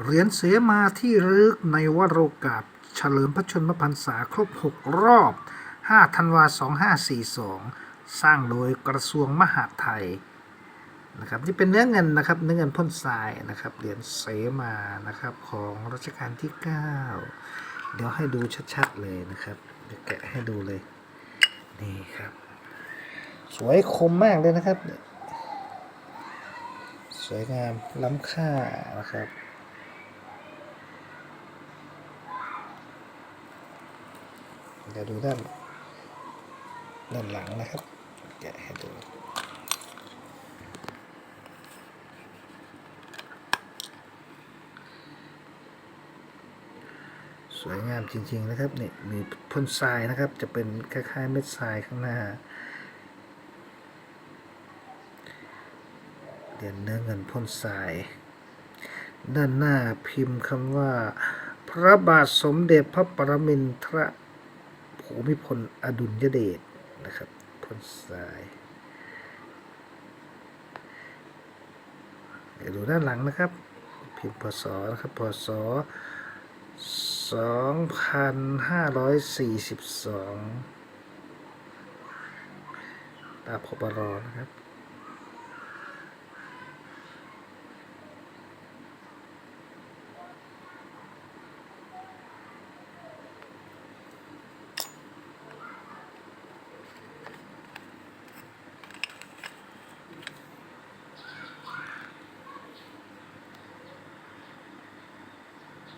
เหรียญเสมาที่ระลึกในวโรกาสเฉลิมพระชนมพรรษาครบ 6 รอบ 5 ธันวา 2542 สร้างโดยกระทรวงมหาดไทยนะครับนี่เป็นเนื้อเงินนะครับเนื้อเงินพ่นทรายนะครับเหรียญเสมานะครับของรัชกาลที่ 9 เดี๋ยวให้ดูชัดๆเลยนะครับแกะให้ดูเลยนี่ครับ สวยคมมากเลยนะครับ สวยงามล้ำค่านะครับ เดี๋ยวดูด้านด้านหลังนะครับ แกะให้ดูสวยงามจริง ๆ นะครับนี่มีพ่นทรายนะครับ จะเป็นคล้ายๆเม็ดทรายข้างหน้าเหรียญเนื้อเงินพ่นทราย ด้านหน้าพิมพ์คำว่า พระบาทสมเด็จพระปรมินทร ภูมิพลอดุลยเดชนะครับพ่นสายเดี๋ยวดูด้านหลังนะครับ พิมพ์พศนะครับพศ2542ตามพบรนะครับ